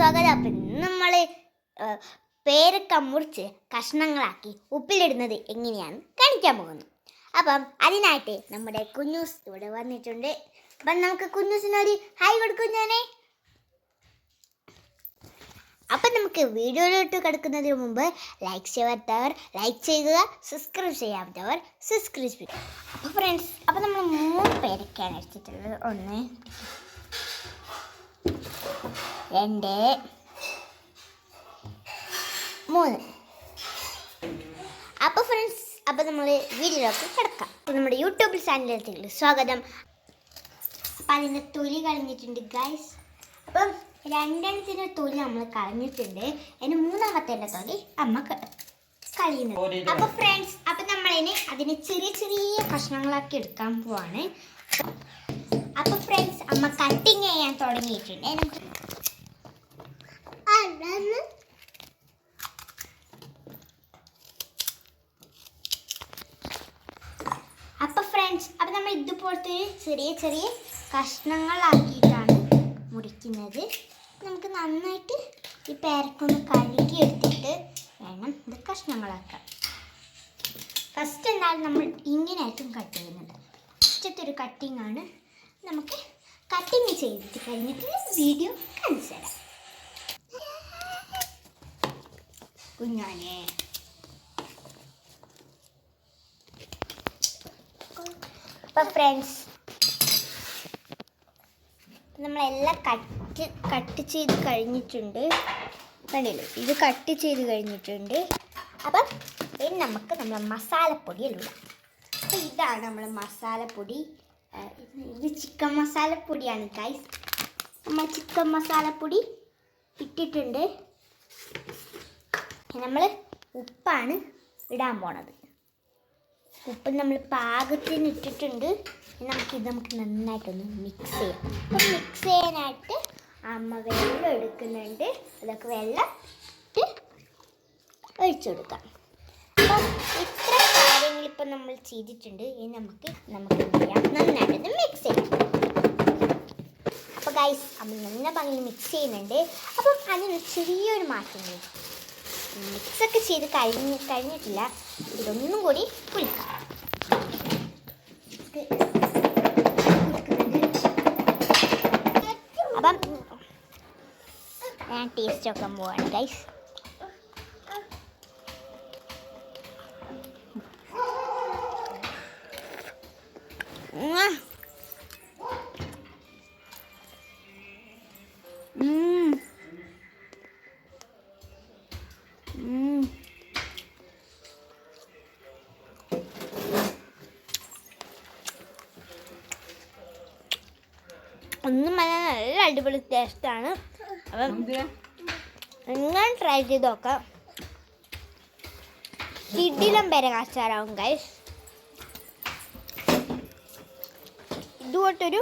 സ്വാഗതം. അപ്പം നമ്മൾ പേരൊക്കെ മുറിച്ച് കഷ്ണങ്ങളാക്കി ഉപ്പിലിടുന്നത് എങ്ങനെയാണ് കാണിക്കാൻ പോകുന്നു. അപ്പം അതിനായിട്ട് നമ്മുടെ കുഞ്ഞൂസ് ഇവിടെ വന്നിട്ടുണ്ട്. അപ്പം നമുക്ക് കുഞ്ഞൂസിനൊരു ഹായ് കൊടുക്കും ഞാനേ. അപ്പം നമുക്ക് വീഡിയോയിലോട്ട് കിടക്കുന്നതിന് മുമ്പ് ലൈക്ക് ചെയ്യാത്തവർ ലൈക്ക് ചെയ്യുക സബ്സ്ക്രൈബ് ചെയ്യാത്തവർ സബ്സ്ക്രൈബ് ചെയ്യുക. അപ്പോൾ ഫ്രണ്ട്സ് അപ്പം നമ്മൾ മൂന്ന് പേരൊക്കെയാണ് എടുത്തിട്ടുള്ളത്. ഒന്ന് രണ്ട്. മൂന്ന്. അപ്പോൾ ഫ്രണ്ട്സ് അപ്പോൾ നമ്മൾ വീഡിയോയിലേക്ക് കിടക്കാം. അപ്പോൾ നമ്മുടെ യൂട്യൂബ് ചാനലിലേക്ക് സ്വാഗതം. അപ്പം അതിന്റെ തൊലി കളഞ്ഞിട്ടുണ്ട് ഗൈസ് അപ്പം രണ്ടെണ്ണത്തിന്റെ തൊലി നമ്മൾ കളഞ്ഞിട്ടുണ്ട്. അതിന് മൂന്നാമത്തെ തൊലി അമ്മ കളിയുന്നത്. അപ്പോൾ ഫ്രണ്ട്സ് അപ്പം നമ്മളതിന് അതിന് ചെറിയ ചെറിയ കഷ്ണങ്ങളാക്കി എടുക്കാൻ പോവാണ്. അപ്പോൾ ഫ്രണ്ട്സ് അമ്മ കട്ടിങ് ചെയ്യാൻ തുടങ്ങിയിട്ടുണ്ട്. അപ്പൊ ഫ്രണ്ട്സ് അപ്പൊ നമ്മൾ ഇതുപോലത്തെ ചെറിയ ചെറിയ കഷ്ണങ്ങളാക്കിയിട്ടാണ് മുറിക്കുന്നത്. നമുക്ക് നന്നായിട്ട് ഈ പേരക്കൊന്ന് കഴുകി എടുത്തിട്ട് വേണം ഇത് കഷ്ണങ്ങളാക്കാം ഫസ്റ്റ് എന്നാലും നമ്മൾ ഇങ്ങനെയായിട്ടും കട്ട് ചെയ്യുന്നത് ഫസ്റ്റത്തെ ഒരു കട്ടിങ്ങാണ് നമുക്ക് കട്ടിങ് ചെയ്തിട്ട് കഴിഞ്ഞിട്ട് വീഡിയോ കാണിച്ചു തരാം കുഞ്ഞാനേ അപ്പൊ ഫ്രണ്ട്സ് നമ്മളെല്ലാം കട്ട് കട്ട് ചെയ്ത് കഴിഞ്ഞിട്ടുണ്ട്. കണ്ടില്ലേ? ഇത് കട്ട് ചെയ്ത് കഴിഞ്ഞിട്ടുണ്ട്. അപ്പം ഇനി നമുക്ക് നമ്മൾ മസാലപ്പൊടി ഇടാം. അപ്പം ഇതാണ് നമ്മൾ മസാലപ്പൊടി. ഇത് ചിക്കൻ മസാലപ്പൊടിയാണ് ഗൈസ് നമ്മൾ ചിക്കൻ മസാലപ്പൊടി ഇട്ടിട്ടുണ്ട്. നമ്മൾ ഉപ്പാണ് ഇടാൻ പോണത്. ഉപ്പ് നമ്മൾ പാകത്തിന് ഇട്ടിട്ടുണ്ട്. ഇനി നമുക്ക് നന്നായിട്ടൊന്ന് മിക്സ് ചെയ്യാം. അപ്പം മിക്സ് ചെയ്യാനായിട്ട് അമ്മ വെള്ളം എടുക്കുന്നുണ്ട്. അതൊക്കെ വെള്ളം ഇട്ട് ഒഴിച്ചു കൊടുക്കാം. അപ്പം ഇത്ര കാര്യങ്ങൾ ഇപ്പം നമ്മൾ ചെയ്തിട്ടുണ്ട്. ഇനി നമുക്ക് നമുക്ക് ചെയ്യാം? നന്നായിട്ടൊന്ന് മിക്സ് ചെയ്യാം. അപ്പോൾ ഗൈസ് അമ്മ നല്ല ഭംഗി മിക്സ് ചെയ്യുന്നുണ്ട്. അപ്പം അതിന് ചെറിയൊരു മാറ്റം മിക്സൊക്കെ ചെയ്ത് കഴിഞ്ഞ് കഴിഞ്ഞിട്ടില്ല. ഇതൊന്നും കൂടി കുളിക്കാം അപ്പം ഞാൻ ടേസ്റ്റ് ഒക്കെ പോവാണ് ഗൈസ് Mm. ഒന്നും അല്ല നല്ല അടിപൊളി ടേസ്റ്റാണ് അപ്പം നിങ്ങൾ ട്രൈ ചെയ്ത് നോക്കാം. കിടിലം പെരകാച്ചാറാവും ഗൈസ് ഇതുപോട്ടൊരു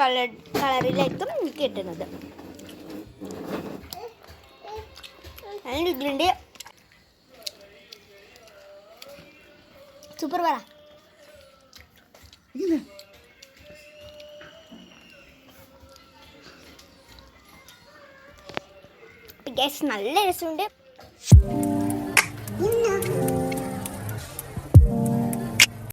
കളർ കളറിലേക്കും കിട്ടുന്നത്. അതിൻ്റെ ഇതിലുണ്ട് സൂപ്പർ പറ ഗ്യാസ് നല്ല രസമുണ്ട്